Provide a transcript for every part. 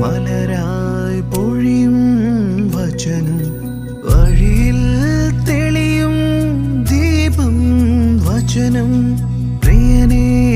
മലരായി പൊഴിയും വചനം. വഴിയിൽ തെളിയും ദീപം വചനം. പ്രിയനേ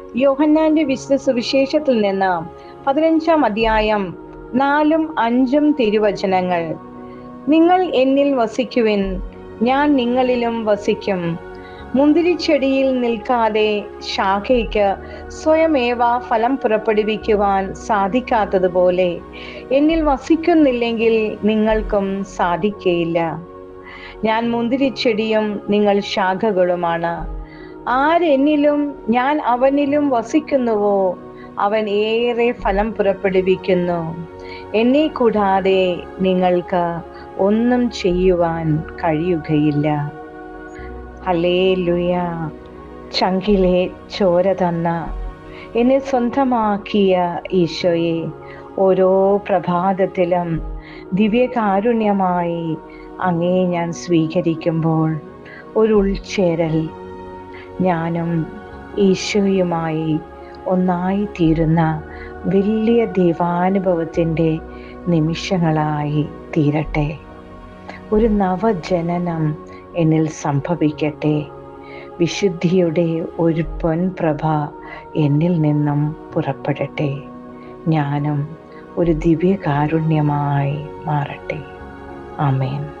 യോഹന്നാന്റെ വിശുദ്ധ സുവിശേഷത്തിൽ നിന്ന് പതിനഞ്ചാം അധ്യായം നാലും അഞ്ചും തിരുവചനങ്ങൾ. നിങ്ങൾ എന്നിൽ വസിക്കുവിൻ ഞാൻ നിങ്ങളിലും വസിക്കും. മുന്തിരിച്ചെടിയിൽ നിൽക്കാതെ ശാഖയ്ക്ക് സ്വയമേവ ഫലം പുറപ്പെടുവിക്കുവാൻ സാധിക്കാത്തതുപോലെ എന്നിൽ വസിക്കുന്നില്ലെങ്കിൽ നിങ്ങൾക്കും സാധിക്കയില്ല. ഞാൻ മുന്തിരിച്ചെടിയും നിങ്ങൾ ശാഖകളുമാണ്. ആരെന്നിലും ഞാൻ അവനിലും വസിക്കുന്നുവോ? അവൻ ഏറെ ഫലം പുറപ്പെടുവിക്കുന്നു. എന്നെ കൂടാതെ നിങ്ങൾക്ക് ഒന്നും ചെയ്യുവാൻ കഴിയുകയില്ല. അല്ലേ ലുയ ചങ്കിലെ ചോര തന്ന എന്നെ സ്വന്തമാക്കിയ ഈശോയെ ഓരോ പ്രഭാതത്തിലും ദിവ്യകാരുണ്യമായി അങ്ങേ ഞാൻ സ്വീകരിക്കുമ്പോൾ ഒരു ഉൾച്ചേരൽ ഞാനും ഈശോയുമായി ഒന്നായി തീരുന്ന വലിയ ദൈവാനുഭവത്തിന്റെ നിമിഷങ്ങളായി തീരട്ടെ. ഒരു നവജനനം എന്നിൽ സംഭവിക്കട്ടെ. വിശുദ്ധിയുടെ ഒരു പൊൻപ്രഭ എന്നിൽ നിന്നും പുറപ്പെടട്ടെ. ഞാനും ഒരു ദിവ്യകാരുണ്യമായി മാറട്ടെ. ആമേൻ.